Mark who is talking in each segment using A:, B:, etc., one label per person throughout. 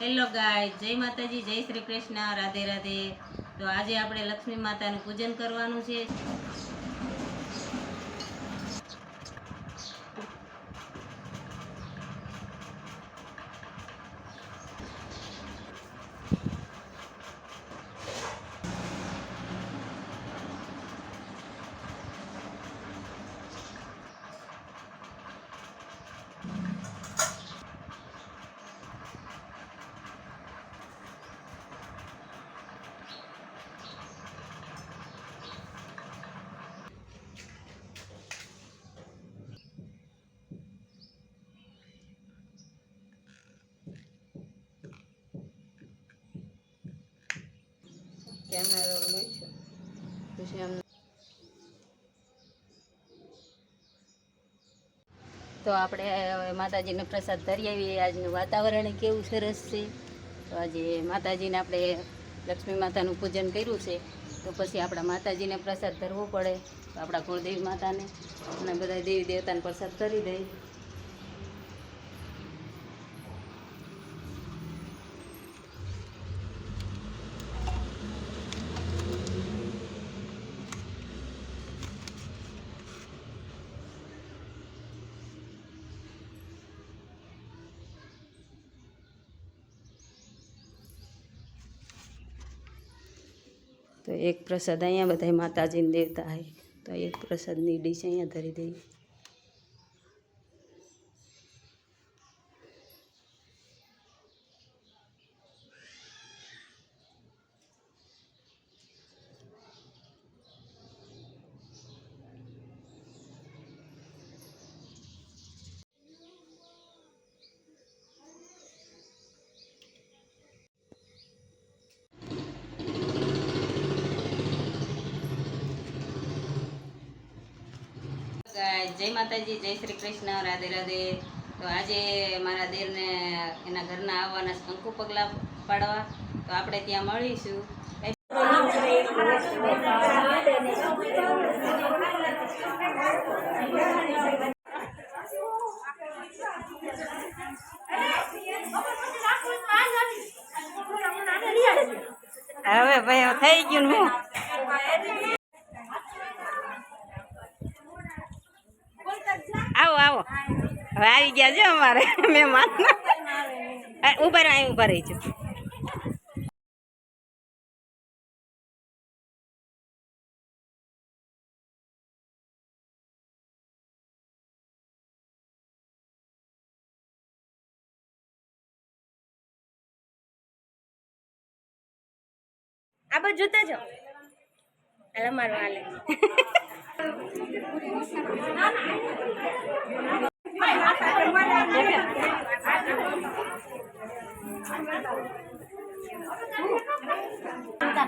A: Hello ગાય જય માતાજી, જય શ્રી કૃષ્ણ, રાધે રાધે. તો આજે આપણે લક્ષ્મી માતાનું પૂજન કરવાનું છે. કેમેરો લઈશું પછી આમ તો આપણે માતાજીનો પ્રસાદ ધરી આવીએ. આજનું વાતાવરણ કેવું સરસ છે. તો આજે માતાજીને આપણે લક્ષ્મી માતાનું પૂજન કર્યું છે. તો પછી આપણા માતાજીને પ્રસાદ ધરવો પડે. તો આપણા કુળદેવી માતાને અને બધા દેવી દેવતાને પ્રસાદ ધરી દઈએ તો એક પ્રસાદ અહીંયા બધાય માતાજીને દેવતા હોય તો એક પ્રસાદની ડીશ અહીંયા ધરી દઈએ. જય માતાજી, જય શ્રી કૃષ્ણ, રાધે રાધે. તો આજે મારા દેરને એના ઘરના આવવાના શંકુ પગલા પાડવા. તો આપણે ત્યાં મળીશું. હવે ભાઈ થઈ ગયું ને હું આવો આવો. હવે આવી ગયા છે અમારે મહેમાન. ઊભા રહી ઊભા રહી છું.
B: આ બધું જોતા જાઓ. હાલ, મારું હાલે.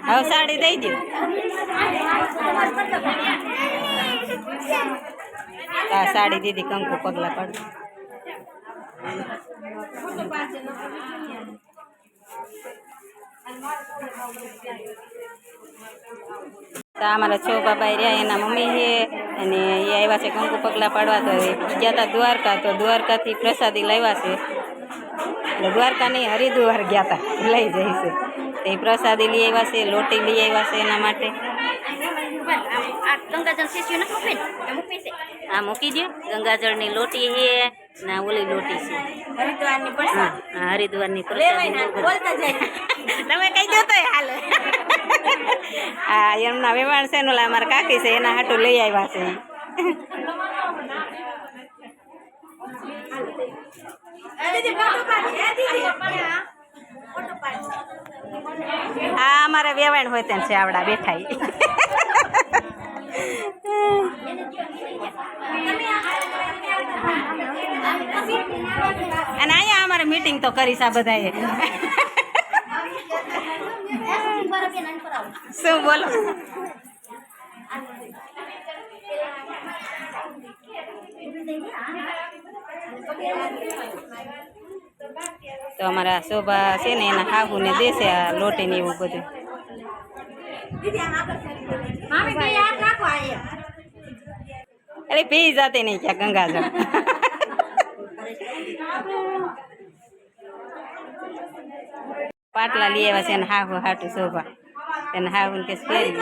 A: હવે સાડી દઈ દો. આ સાડી દીધી કંકુ પગલા પડ અમારા છો બાબા રહ્યા, એના મમ્મી છે. અને એ આવ્યા છે કંકુ પગલાં પાડવા તો ગયા હતા દ્વારકા તો દ્વારકાથી પ્રસાદી લાવ્યા છે. એટલે દ્વારકા નહીં હરિદ્વાર ગયા હતા લઈ જઈશે તો એ પ્રસાદી લઈ આવ્યા છે લોટી લઈ આવ્યા છે એના માટે.
B: છે.
A: આ મૂકી દો ગંગાજળની લોટી છે ના ઓલી લોટી છે.
B: હરિદ્વારની
A: હા હા, હરિદ્વારની પ્રસાદી.
B: બોલતા જાય.
A: તમે કહી દો તો હાલ. હા એમના વેવાણ છે ને ઓલા અમારા કાકી છે એના હાટું લઈ આવ્યા છે. હા અમારે વેવાણ હોય ત્યાં છે આવડા બેઠા મીટિંગ તો કરીશ આ બધાએ. શું બોલો? તો અમારા શોભા છે ને એના હાહુને દેશે આ લોટી ને એવું બધું. અરે પી જાતે નહીં ક્યાં ગંગાજળ પાટલા લઈ આવ્યા છે અને હાહુ હાટું શોભા. એને હાહુ કેસ પહેરી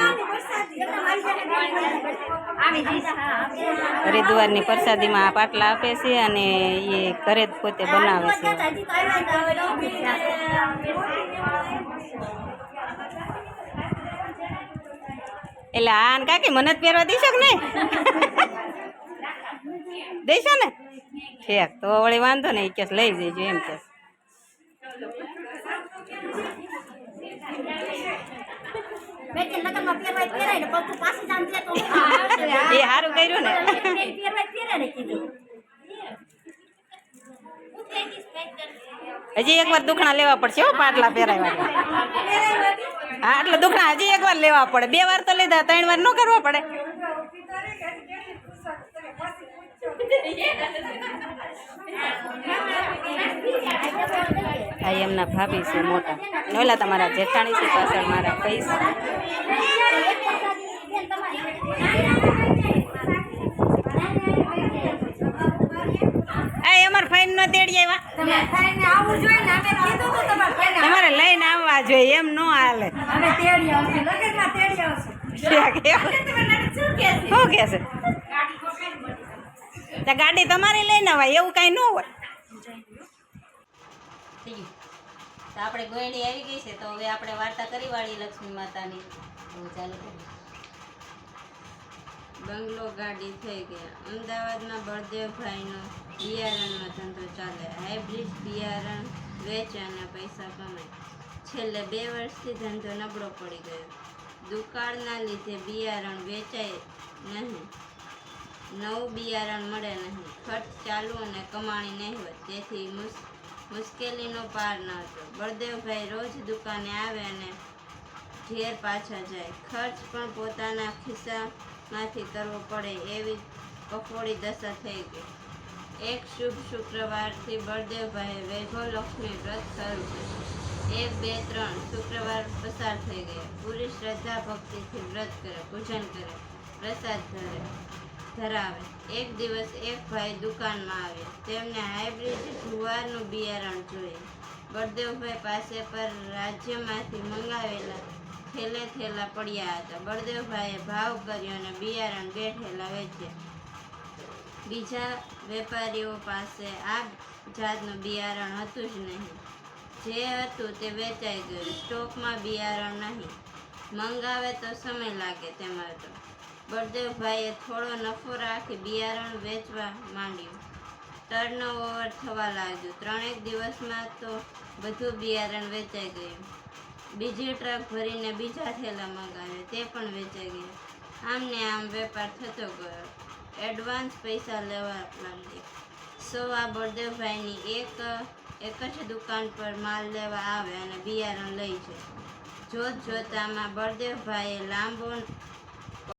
A: હરિદ્વારની પ્રસાદીમાં પાટલા આપે છે અને એ ઘરે જ પોતે બનાવે છે. એટલે આ કાકી મને જ પહેરવા દઈશો કે નહીં? દેશો ને? ઠેક, તો વળી વાંધો નહીં કેસ લઈ જઈજો એમ કે એ સારું કર્યું ને. હજી એકવાર દુખણા લેવા પડશે હો પાટલા પહેરાવ્યા હા એટલે દુખણા હજી એકવાર લેવા પડે. બે વાર તો લીધા ત્રણ વાર ન કરવા પડે. આ એમના ભાભી છે મોટા. ઓલા તમારા જેઠાણી છે પાછળ મારા આવ્યા. તમારે લઈને આવવા જોઈએ એમ નો હાલે. શું કે છે? તો ગાડી તમારી લઈને આવાય, એવું કાંઈ ન હોય. તો આપણે ગોયડી આવી ગઈ છે, તો હવે આપણે વાર્તા કરી વાળી લક્ષ્મી માતાની. તો ચાલો.
C: બંગલો ગાડી થઈ ગયા અમદાવાદમાં બળદેવભાઈનો બિયારણનો ધંધો ચાલે. હાઇબ્રિડ બિયારણ વેચે અને પૈસા કમાય. છેલ્લે બે વર્ષથી ધંધો નબળો પડી ગયો. દુકાળના લીધે બિયારણ વેચાય નહીં. નવું બિયારણ મળે નહીં. ખર્ચ ચાલુ અને કમાણી નહીવત તેથી મુસ- મુશ્કેલીનો પાર ન હતો. બળદેવભાઈ રોજ દુકાને આવે અને ઘેર પાછા જાય. ખર્ચ પણ પોતાના ખિસ્સામાંથી કરવો પડે એવી કફોડી દશા થઈ ગઈ. એક શુભ શુક્રવારથી બળદેવભાઈએ વૈભવ લક્ષ્મી વ્રત કર્યું. એક, બે, ત્રણ શુક્રવાર પસાર થઈ ગયા. પૂરી શ્રદ્ધા ભક્તિથી વ્રત કરે, પૂજન કરે, પ્રસાદ ધરે. ધરાવે. એક દિવસ એક ભાઈ દુકાનમાં આવ્યા તેમને હાઇબ્રિડ જુવારનું બિયારણ જોઈએ. બળદેવભાઈ પાસે પર રાજ્યમાંથી મંગાવેલા થેલે થેલા પડ્યા હતા. બળદેવભાઈએ ભાવ કર્યો અને બિયારણ બે થેલા વેચ્યા. બીજા વેપારીઓ પાસે આ જાતનું બિયારણ હતું જ નહીં. જે હતું તે વેચાઈ ગયું. સ્ટોકમાં બિયારણ નહીં. મંગાવે તો સમય લાગે તેમાં તો. બળદેવભાઈએ થોડો નફો રાખી બિયારણ વેચવા માંડ્યું. ટર્ન ઓવર થવા લાગ્યું. ત્રણેક દિવસમાં તો બધું બિયારણ વેચાઈ ગયું. બીજી ટ્રક ભરીને બીજા થેલા મંગાવ્યા. તે પણ વેચાઈ ગયા. આમ ને આમ વેપાર થતો ગયો. એડવાન્સ પૈસા લેવા લાગી સો આ બળદેવભાઈની એક એક જ દુકાન પર માલ લેવા આવે અને બિયારણ લઈ જાય. જોત જોતામાં બળદેવભાઈએ લાંબો